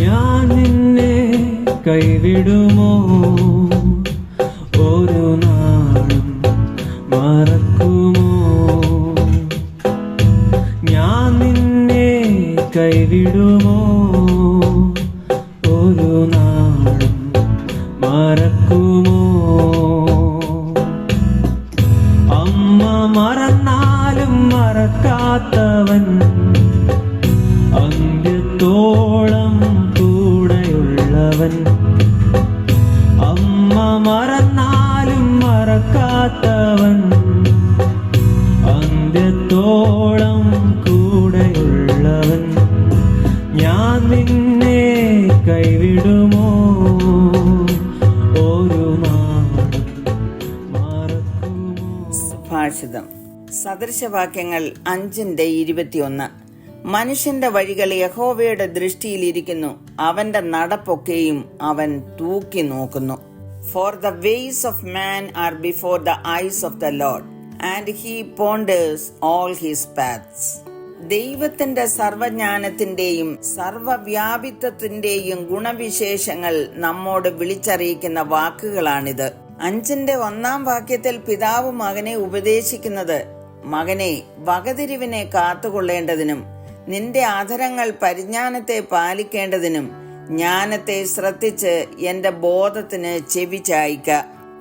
ഞാൻ നിന്നെ കൈവിടുമോ? ഒരു നാളും മറക്കുമോ? ഞാൻ നിന്നെ കൈവിടുമോ? ഒരു നാളും മറക്കുമോ? സദൃശവാക്യങ്ങൾ അഞ്ചിന്റെ ഇരുപത്തിയൊന്ന്. മനുഷ്യന്റെ വഴികൾ യഹോവയുടെ ദൃഷ്ടിയിലിരിക്കുന്നു. അവന്റെ നടപ്പൊക്കെയും അവൻ തൂക്കി നോക്കുന്നു. For the ways of man are before the eyes of the Lord and he ponders all his paths ദൈവത്തിന്റെ സർവജ്ഞാനത്തിന്റെയും സർവവ്യാപിത്വത്തിന്റെയും ഗുണവിശേഷങ്ങൾ നമ്മോട് വിളിച്ചറിയിക്കുന്ന വാക്കുകളാണിത്. അഞ്ചിന്റെ ഒന്നാം വാക്യത്തിൽ പിതാവ് മകനെ ഉപദേശിക്കുന്നത് മകനെ വകതിരിവിനെ കാത്തുകൊള്ളേണ്ടതിനും നിന്റെ ആധരങ്ങൾ പരിജ്ഞാനത്തെ പാലിക്കേണ്ടതിനും ജ്ഞാനത്തെ ശ്രദ്ധിച്ച് എന്റെ ബോധത്തിന് ചെവി ചായ്ക്ക.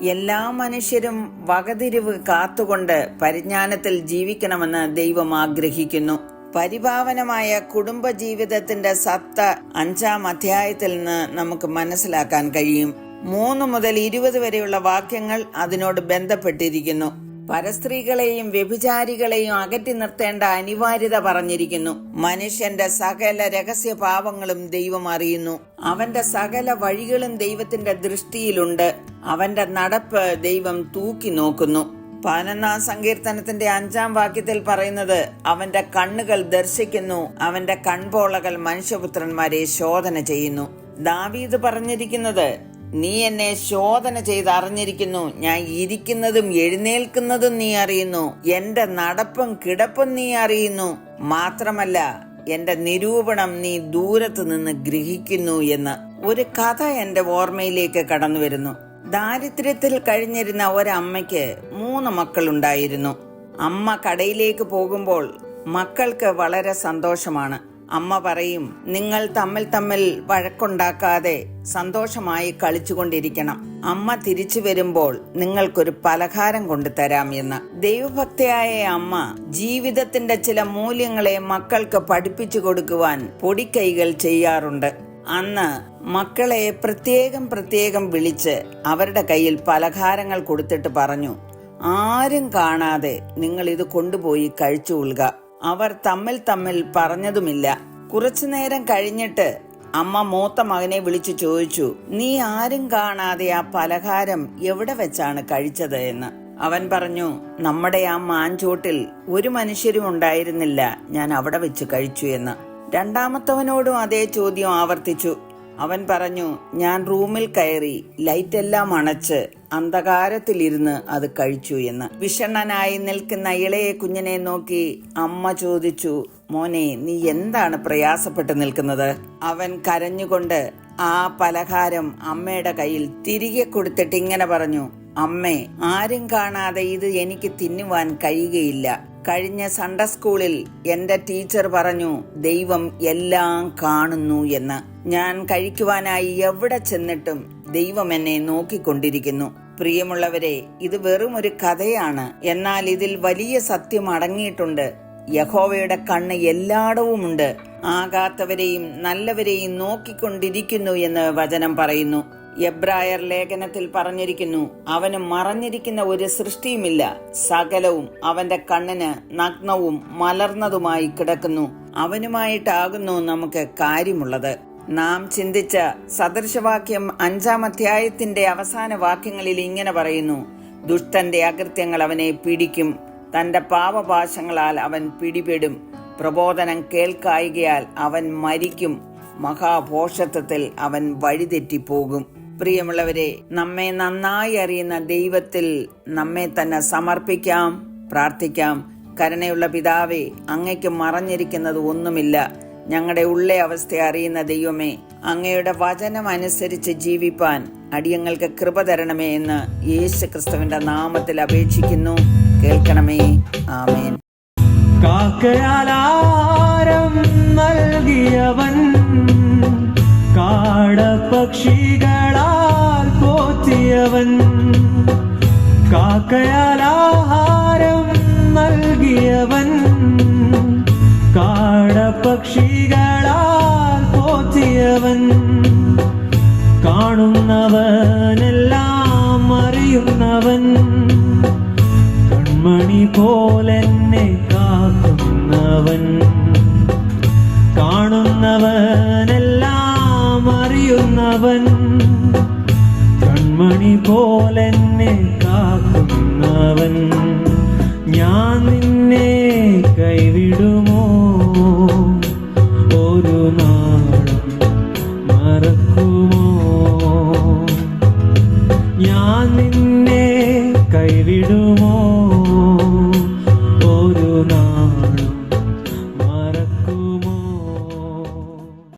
എല്ലാ മനുഷ്യരും വകതിരിവ് കാത്തുകൊണ്ട് പരിജ്ഞാനത്തിൽ ജീവിക്കണമെന്ന് ദൈവം ആഗ്രഹിക്കുന്നു. പരിഭാവനമായ കുടുംബ ജീവിതത്തിന്റെ സത്ത അഞ്ചാം അധ്യായത്തിൽ നിന്ന് നമുക്ക് മനസ്സിലാക്കാൻ കഴിയും. മൂന്ന് മുതൽ ഇരുപത് വരെയുള്ള വാക്യങ്ങൾ അതിനോട് ബന്ധപ്പെട്ടിരിക്കുന്നു. പരസ്ത്രീകളെയും വ്യഭിചാരികളെയും അകറ്റി നിർത്തേണ്ട അനിവാര്യത പറഞ്ഞിരിക്കുന്നു. മനുഷ്യന്റെ സകല രഹസ്യ പാവങ്ങളും ദൈവം അറിയുന്നു. അവന്റെ സകല വഴികളും ദൈവത്തിന്റെ ദൃഷ്ടിയിലുണ്ട്. അവന്റെ നടപ്പ് ദൈവം തൂക്കി നോക്കുന്നു. പതിനൊന്നാം സങ്കീർത്തനത്തിന്റെ അഞ്ചാം വാക്യത്തിൽ പറയുന്നത് അവന്റെ കണ്ണുകൾ ദർശിക്കുന്നു അവന്റെ കൺപോളകൾ മനുഷ്യപുത്രന്മാരെ ശോധന ചെയ്യുന്നു. ദാവീദ് പറഞ്ഞിരിക്കുന്നത് നീ എന്നെ ശോധന ചെയ്ത് അറിഞ്ഞിരിക്കുന്നു ഞാൻ ഇരിക്കുന്നതും എഴുന്നേൽക്കുന്നതും നീ അറിയുന്നു. എന്റെ നടപ്പും കിടപ്പും നീ അറിയുന്നു. മാത്രമല്ല എന്റെ നിരൂപണം നീ ദൂരത്ത് നിന്ന് ഗ്രഹിക്കുന്നു എന്ന് ഒരു കഥ എന്റെ ഓർമ്മയിലേക്ക് കടന്നു വരുന്നു. ദാരിദ്ര്യത്തിൽ കഴിഞ്ഞിരുന്ന ഒരമ്മയ്ക്ക് മൂന്ന് മക്കളുണ്ടായിരുന്നു. അമ്മ കടയിലേക്ക് പോകുമ്പോൾ മക്കൾക്ക് വളരെ സന്തോഷമാണ്. അമ്മ പറയും നിങ്ങൾ തമ്മിൽ തമ്മിൽ വഴക്കുണ്ടാക്കാതെ സന്തോഷമായി കളിച്ചുകൊണ്ടിരിക്കണം. അമ്മ തിരിച്ചു വരുമ്പോൾ നിങ്ങൾക്കൊരു പലഹാരം കൊണ്ടുതരാം എന്ന്. ദൈവഭക്തയായ അമ്മ ജീവിതത്തിന്റെ ചില മൂല്യങ്ങളെ മക്കൾക്ക് പഠിപ്പിച്ചു കൊടുക്കുവാൻ പൊടിക്കൈകൾ ചെയ്യാറുണ്ട്. അന്ന് മക്കളെ പ്രത്യേകം പ്രത്യേകം വിളിച്ച് അവരുടെ കയ്യിൽ പലഹാരങ്ങൾ കൊടുത്തിട്ട് പറഞ്ഞു ആരും കാണാതെ നിങ്ങൾ ഇത് കൊണ്ടുപോയി കഴിച്ചുകൊള്ളുക അവർ തമ്മിൽ തമ്മിൽ പറഞ്ഞതുമില്ല. കുറച്ചു നേരം കഴിഞ്ഞിട്ട് അമ്മ മൂത്ത മകനെ വിളിച്ചു ചോദിച്ചു നീ ആരും കാണാതെ ആ പലഹാരം എവിടെ വെച്ചാണ് കഴിച്ചത് എന്ന്? അവൻ പറഞ്ഞു നമ്മുടെ ആ മാഞ്ചോട്ടിൽ ഒരു മനുഷ്യരും ഉണ്ടായിരുന്നില്ല. ഞാൻ അവിടെ വെച്ച് കഴിച്ചു എന്ന്. രണ്ടാമത്തവനോടും അതേ ചോദ്യം ആവർത്തിച്ചു അവൻ പറഞ്ഞു ഞാൻ റൂമിൽ കയറി ലൈറ്റ് എല്ലാം അണച്ച് അന്ധകാരത്തിലിരുന്ന് അത് കഴിച്ചു എന്ന്. വിഷണ്ണനായി നിൽക്കുന്ന ഇളയ കുഞ്ഞിനെ നോക്കി അമ്മ ചോദിച്ചു മോനെ നീ എന്താണ് പ്രയാസപ്പെട്ട് നിൽക്കുന്നത്? അവൻ കരഞ്ഞുകൊണ്ട് ആ പലഹാരം അമ്മയുടെ കയ്യിൽ തിരികെ കൊടുത്തിട്ട് ഇങ്ങനെ പറഞ്ഞു അമ്മേ ആരും കാണാതെ ഇത് എനിക്ക് തിന്നുവാൻ കഴിയുകയില്ല. കഴിഞ്ഞ സൺഡേ സ്കൂളിൽ എന്റെ ടീച്ചർ പറഞ്ഞു ദൈവം എല്ലാം കാണുന്നു എന്ന്. ഞാൻ കഴിക്കുവാനായി എവിടെ ചെന്നിട്ടും ദൈവം എന്നെ നോക്കിക്കൊണ്ടിരിക്കുന്നു. പ്രിയമുള്ളവരെ ഇത് വെറും ഒരു കഥയാണ്. എന്നാൽ ഇതിൽ വലിയ സത്യം അടങ്ങിയിട്ടുണ്ട്. യഹോവയുടെ കണ്ണ് എല്ലായിടവുമുണ്ട്. ആകാത്തവരെയും നല്ലവരെയും നോക്കിക്കൊണ്ടിരിക്കുന്നു എന്ന് വചനം പറയുന്നു. എബ്രായർ ലേഖനത്തിൽ പറഞ്ഞിരിക്കുന്നു അവന് മറഞ്ഞിരിക്കുന്ന ഒരു സൃഷ്ടിയുമില്ല. സകലവും അവന്റെ കണ്ണിന് നഗ്നവും മലർന്നതുമായി കിടക്കുന്നു. അവനുമായിട്ടാകുന്നു നമുക്ക് കാര്യമുള്ളത്. നാം ചിന്തിച്ച സദൃശവാക്യം അഞ്ചാം അധ്യായത്തിന്റെ അവസാന വാക്യങ്ങളിൽ ഇങ്ങനെ പറയുന്നു. ദുഷ്ടന്റെ അകൃത്യങ്ങൾ അവനെ പിടിക്കും. തന്റെ പാപപാശങ്ങളാൽ അവൻ പിടിപെടും. പ്രബോധനം കേൾക്കായികയാൽ അവൻ മരിക്കും. മഹാഭോഷത്വത്തിൽ അവൻ വഴിതെറ്റിപ്പോകും. പ്രിയമുള്ളവരെ നമ്മെ നന്നായി അറിയുന്ന ദൈവത്തിൽ നമ്മെ തന്നെ സമർപ്പിക്കാം പ്രാർത്ഥിക്കാം. കരുണയുള്ള പിതാവേ അങ്ങയ്ക്ക് മറഞ്ഞിരിക്കുന്നത് ഒന്നുമില്ല. ഞങ്ങളുടെ ഉള്ളെ അവസ്ഥ അറിയുന്ന ദൈവമേ അങ്ങയുടെ വചനം അനുസരിച്ച് ജീവിപ്പാൻ അടിയങ്ങൾക്ക് കൃപ തരണമേ എന്ന് യേശു ക്രിസ്തുവിന്റെ നാമത്തിൽ അപേക്ഷിക്കുന്നു. കേൾക്കണമേ. ആമേൻ. കാക്കയാലാരം നൽകിയവൻ കാടപക്ഷികളാൽ പോറ്റിയവൻ. കാക്കയാലാഹാരം നൽകിയവൻ കാടപക്ഷികളാൽ പോറ്റിയവൻ. കാണുന്നവനെല്ലാം അറിയുന്നവൻ. കൺമണി പോലെന്നെ കാക്കുന്നവൻ. കാണുന്നവനെല്ലാം അറിയുന്നവൻ. കൺമണി പോലെന്നെ ഞാൻ നിന്നെ കൈവിടുമോ?